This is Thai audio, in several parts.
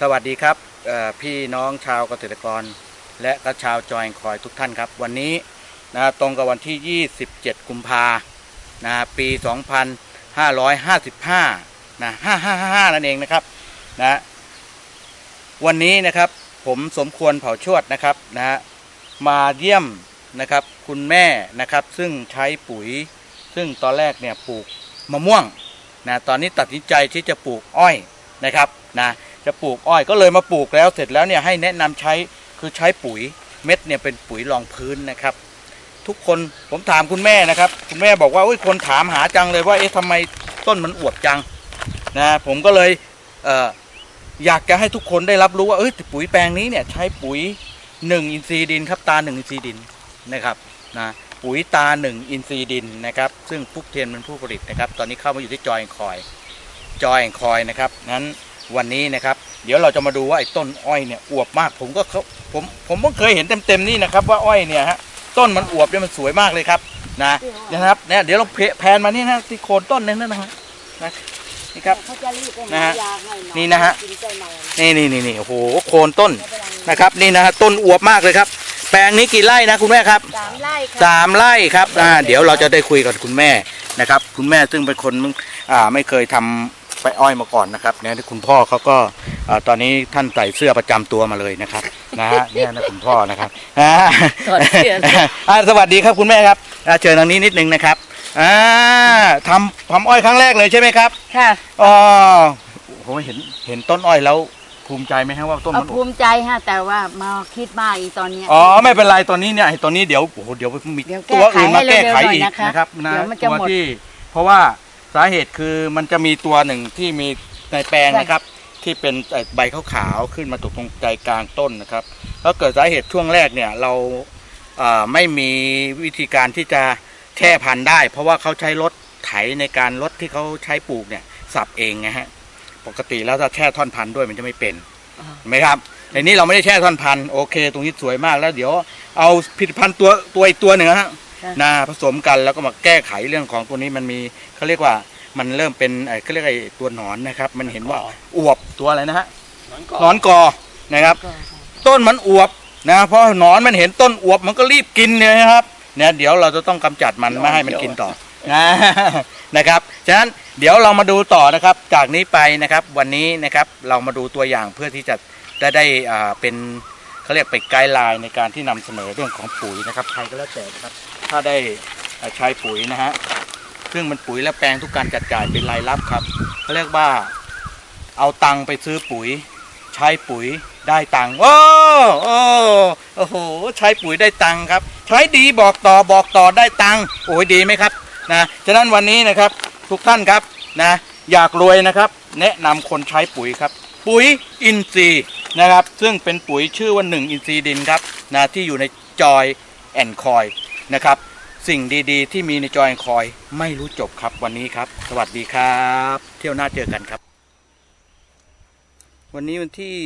สวัสดีครับพี่น้องชาวเกษตรกร และก็ชาวจอยคอยทุกท่านครับ วันนี้นะตรงกับวันที่ 27 กุมภานะปี 2555นะ555 นั่นเองนะครับนะวันนี้นะครับผมสมควรเผาชวดนะครับนะมาเยี่ยมนะครับคุณแม่นะครับซึ่งใช้ปุ๋ย ซึ่งตอนแรกเนี่ยปลูกมะม่วงนะตอนนี้ตัดสินใจที่จะปลูกอ้อยนะครับนะ จะปลูกอ้อยก็เลยมาปลูกแล้วเสร็จแล้วเนี่ยให้แนะนำใช้คือใช้ปุ๋ยเม็ดเนี่ยเป็นปุ๋ยรองพื้นนะครับ ทุกคนผมถามคุณแม่นะครับ คุณแม่บอกว่าอุ้ยคนถามหาจังเลยว่าเอ๊ะทำไมต้นมันอวบจังนะผมก็เลยเอออยากจะให้ทุกคนได้รับรู้ว่าเอ้ยปุ๋ยแปลงนี้เนี่ยใช้ปุ๋ยหนึ่งอินทรีย์ดินครับตาหนึ่งอินทรีย์ดินนะครับนะปุ๋ยตาหนึ่งอินทรีย์ดินนะครับ ซึ่งพุกเทียนเป็นผู้ผลิตนะครับ ตอนนี้เข้ามาอยู่ที่จอยคอย จอยคอยนะครับนั้น วันนี้นะครับ เดี๋ยวเราจะมาดูว่าไอ้ต้นอ้อยเนี่ยอวบมาก ผมก็เขาผมผมเพิ่งเคยเห็นเต็มๆนี่นะครับว่าอ้อยเนี่ยฮะต้นมันอวบเนี่ยมันสวยมากเลยครับนะนะครับเนี่ยเดี๋ยวเราแพนมานี่นะที่โคนต้นนึงนั่นนะฮะนะนี่ครับเขาจะรีบไปหานะฮะยาให้หอยนี่นะฮะกิใจหน่อยนี่นี่นี่นี่โอ้โหโคนต้นไม่เป็นไรนะครับ นี่นะฮะต้นอวบมากเลยครับ แปลงนี้กี่ไร่นะคุณแม่ครับสามไร่ค่ะสามไร่ครับอ่าเดี๋ยวเราจะได้คุยกับคุณแม่นะครับ คุณแม่ซึ่งเป็นคนอ่าไม่เคยทำ ไปอ้อยมาก่อนนะครับเนี่ยคุณพ่อเขาก็อ่าตอนนี้ท่านใส่เสื้อประจำตัวมาเลยนะครับนะฮะเนี่ยนะคุณพ่อนะครับอ่าถอดเสื้ออ่าสวัสดีครับคุณแม่ครับอ่าเชิญทางนี้นิดนึงนะครับอ่าทำทำอ้อยครั้งแรกเลยใช่ไหมครับค่ะอ๋อผมเห็นเห็นต้นอ้อยแล้วภูมิใจไหมฮะว่าต้นเอามันอภูวบมิใจฮะแต่ว่ามาคิดมากอีตอนเนี้ยอ๋อไม่เป็นไรตอนนี้เนี่ยไอ้ตอนนี้เดี๋ยวโอ้โหเดี๋ยวมีเดี๋ยวตัวอื่นมาแก้แก้ไขไขให้อีกเร็วๆหน่อยนะคะนะครับนะเดี๋ยวมันจะตัวหมดที่เพราะว่า สาเหตุคือมันจะมีตัวหนึ่งที่มีในแปลงใช่นะครับ ที่เป็นไอ้ใบขาวๆขึ้นมาตกตรงใจกลางต้นนะครับแล้วเกิดสาเหตุช่วงแรกเนี่ยเราเอ่อไม่มีวิธีการที่จะแช่พันธุ์ได้ เพราะว่าเขาใช้รถไถในการรถที่เขาใช้ปลูกเนี่ยสับเองนะฮะปกติแล้วถ้าแช่ท่อนพันธุ์ด้วยมันจะไม่เป็นอ่าเห็นไหมครับในนี้เราไม่ได้แช่ท่อนพันธุ์โอเค ตรงนี้สวยมากแล้วเดี๋ยวเอาผลิตภัณฑ์ตัวตัวอีกตัวหนึ่งฮะ ค่ะนาผสมกันแล้วก็มาแก้ไขเรื่องของตัวนี้มันมีเขาเรียกว่ามันเริ่มเป็นไอ้เขาเรียกไอ้ตัวหนอนนะครับ มันเห็นว่าอวบตัวอะไรนะฮะหนอนกอนะครับก็ต้นมันอวบนะเพราะหนอนมันเห็นต้นอวบมันก็รีบกินเลยนะครับเนี่ยเดี๋ยวเราจะต้องกำจัดมันไม่ให้มันกินต่อนะนะครับฉะนั้นเดี๋ยวเรามาดูต่อนะครับ จากนี้ไปนะครับวันนี้นะครับเรามาดูตัวอย่างเพื่อที่จะได้ได้อ่าเป็นเขาเรียกเป็นไกด์ไลน์ในการที่นำเสนอเรื่องของปุ๋ยนะครับใครก็แล้วแต่นะครับ ถ้าได้ใช้ปุ๋ยนะฮะซึ่งมันปุ๋ยและแปลงทุกการจัดจ่ายเป็นรายรับครับเขาเรียกว่าเอาตังค์ไปซื้อปุ๋ย ใช้ปุ๋ยได้ตังค์โอ้โอ้โอ้โหใช้ปุ๋ยได้ตังค์ครับ ใช้ดีบอกต่อบอกต่อได้ตังค์โอ้ยดีไหมครับนะฉะนั้นวันนี้นะครับทุกท่านครับนะอยากรวยนะครับ แนะนำคนใช้ปุ๋ยครับ ปุ๋ยอินทรีย์นะครับ ซึ่งเป็นปุ๋ยชื่อว่าหนึ่งอินทรีย์ดินครับนะที่อยู่ในจอยแอนคอย นะครับ สิ่งดีๆ ที่มีในจอยคอยไม่รู้จบครับวันนี้ครับ สวัสดีครับ เที่ยวหน้าเจอกันครับ วันนี้วันที่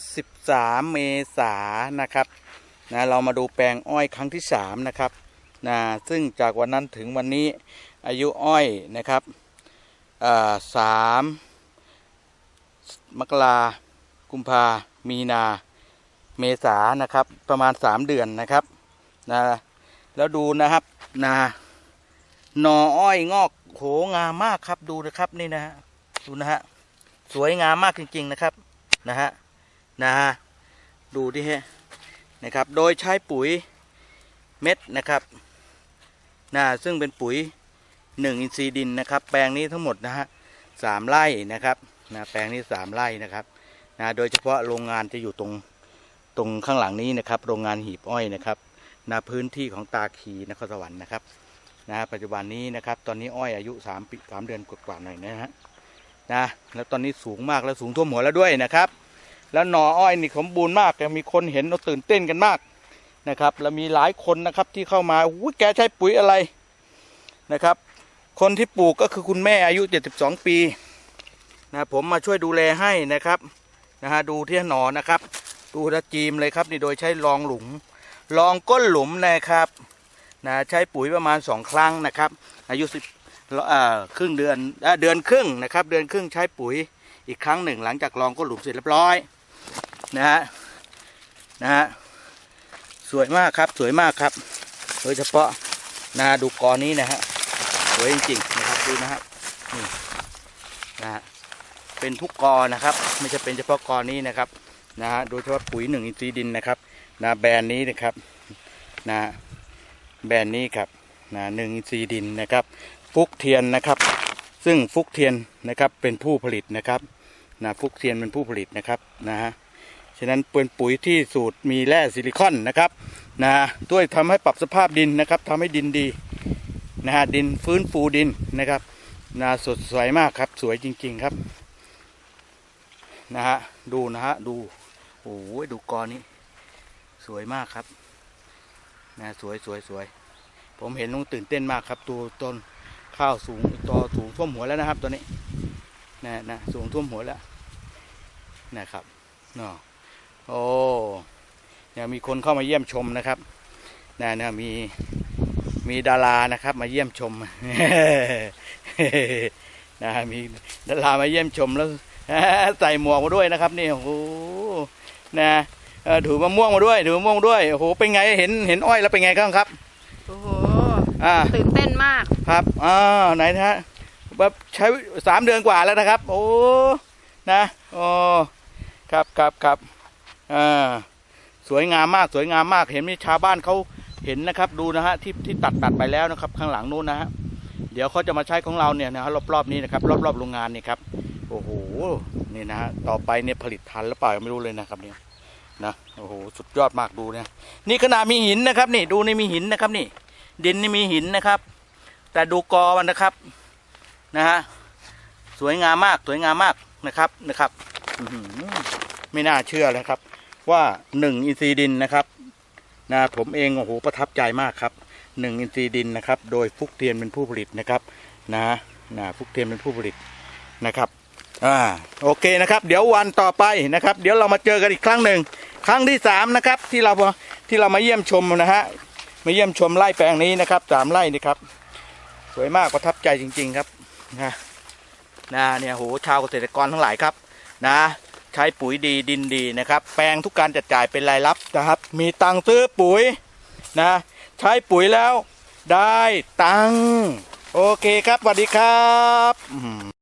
13 เมษายนนะครับนะเรามาดูแปลงอ้อยครั้งที่ 3 นะครับนะซึ่งจากวันนั้นถึงวันนี้อายุอ้อยนะครับสามมกรากุมภามีนา เมษานะครับ ประมาณ 3 เดือนนะครับนะ แล้วดูนะครับนะหน่ออ้อยงอกโหงามมากครับดูนะครับนี่นะฮะดูนะฮะสวยงามมากจริง ๆนะครับนะฮะนะฮะดูดิฮะนะครับ โดยใช้ปุ๋ยเม็ดนะครับนะซึ่งเป็นปุ๋ยหนึ่งอินทรีย์ดินนะครับ แปลงนี้ทั้งหมดนะฮะสามไร่นะครับนะแปลงนี้สามไร่นะครับนะโดยเฉพาะโรงงานจะอยู่ตรงตรงข้างหลังนี้นะครับ โรงงานหีบอ้อยนะครับ นะพื้นที่ของตาคีนครสวรรค์นะครับนะปัจจุบันนี้นะครับ ตอนนี้อ้อยอายุสามปีสามเดือนกว่าๆหน่อยนะฮะนะแล้วตอนนี้สูงมากแล้วสูงท่วมหัวแล้วด้วยนะครับ แล้วหน่ออ้อยนี่สมบูรณ์มากมีคนเห็นเราตื่นเต้นกันมากนะครับ แล้วมีหลายคนนะครับที่เข้ามาอุ้ยแกใช้ปุ๋ยอะไรนะครับ คนที่ปลูกก็คือคุณแม่อายุ 72 ปีนะผมมาช่วยดูแลให้นะครับนะฮะดูที่หนอนะครับ ดูระจีมเลยครับนี่โดยใช้รองหลุม รองก้นหลุมนะครับนะใช้ปุ๋ยประมาณสองครั้งนะครับ อายุ10เอ่อครึ่งเดือนเอ่อเดือนครึ่งนะครับ เดือนครึ่งใช้ปุ๋ยอีกครั้งหนึ่ง หลังจากลองก็หลุมเสร็จเรียบร้อยนะฮะนะฮะสวยมากครับสวยมากครับ โดยเฉพาะนะดูกอนี้นะฮะสวยจริงๆนะครับดูนะฮะนี่นะฮะเป็นทุกกอนะครับ ไม่ใช่เป็นเฉพาะกอนี้นะครับ นะฮะโดยเฉพาะปุ๋ยหนึ่งอินทรีย์ดินนะครับนะแบรนด์นี้นะครับนะแบรนด์นี้ครับนะหนึ่งอินทรีย์ดินนะครับ ฟุกเทียนนะครับ ซึ่งฟุกเทียนนะครับเป็นผู้ผลิตนะครับนะฟุกเทียนเป็นผู้ผลิตนะครับนะฮะฉะนั้นเป็นปุ๋ยที่สูตรมีแร่ซิลิคอนนะครับนะด้วยทำให้ปรับสภาพดินนะครับทำให้ดินดีนะฮะดินฟื้นฟูดินนะครับนะสดสวยมากครับ สวยจริง ๆครับนะฮะดูนะฮะดู โอ้ยดูกอนี้ สวยมากครับนะสวยสวยสวย ผมเห็นลุงตื่นเต้นมากครับตัวต้นข้าวสูงต่อสูงท่วมหัวแล้วนะครับ ตัวนี้นะนะสูงท่วมหัวแล้วนะครับเนาะโอ้เนี่ยมีคนเข้ามาเยี่ยมชมนะครับนะนะมีมีดารานะครับ มาเยี่ยมชมนะมีดารามาเยี่ยมชมแล้วใส่หมวกมาด้วยนะครับนี่โอ้ นะเอ่อถือมะม่วงมาด้วยถือมะม่วงด้วยโอ้โหเป็นไงเห็นเห็นอ้อยแล้วเป็นไงบ้างครับโอ้โหอ่าตื่นเต้นมากครับอ่าไหนนะฮะแบบใช้สามเดือนกว่าแล้วนะครับ โอ้นะโอ้ครับครับครับอ่าสวยงามมากสวยงามมากเห็นมีชาวบ้านเขาเห็นนะครับดูนะฮะที่ที่ตัดตัดไปแล้วนะครับ ข้างหลังนู้นนะฮะเดี๋ยวเขาจะมาใช้ของเราเนี่ยนะฮะรอบๆนี้นะครับ รอบๆโรงงานนี่ครับโอ้โห นี่นะฮะต่อไปเนี่ยผลิตทันหรือเปล่าไม่รู้เลยนะครับเนี่ยนะโอ้โหสุดยอดมากดูเนี่ยนี่ขนาดมีหินนะครับ นี่ดูนี่มีหินนะครับนี่ ดินนี่มีหินนะครับ แต่ดูกอมันนะครับนะฮะสวยงามมากสวยงามมากนะครับนะครับอืไม่น่าเชื่อเลยครับ ว่าหนึ่งอินทรีย์ดินนะครับนะผมเองโอ้โหประทับใจมากครับหนึ่งอินทรีย์ดินนะครับ โดยฟุกเทียนเป็นผู้ผลิตนะครับนะนะฟุกเทียนเป็นผู้ผลิตนะครับ อ่าโอเคนะครับ เดี๋ยววันต่อไปนะครับ เดี๋ยวเรามาเจอกันอีกครั้งหนึ่งครั้งที่สามนะครับที่เราที่เรามาเยี่ยมชมนะฮะมาเยี่ยมชมไร่แปลงนี้นะครับสามไร่นี่ครับ สวยมากประทับใจจริง ๆครับนะนะเนี่ยโหชาวเกษตรกรทั้งหลายครับนะใช้ปุ๋ยดีดินดีนะครับ แปลงทุกการจัดจ่ายเป็นรายรับนะครับ มีตังค์ซื้อปุ๋ยนะใช้ปุ๋ยแล้วได้ตังค์โอเคครับสวัสดีครับ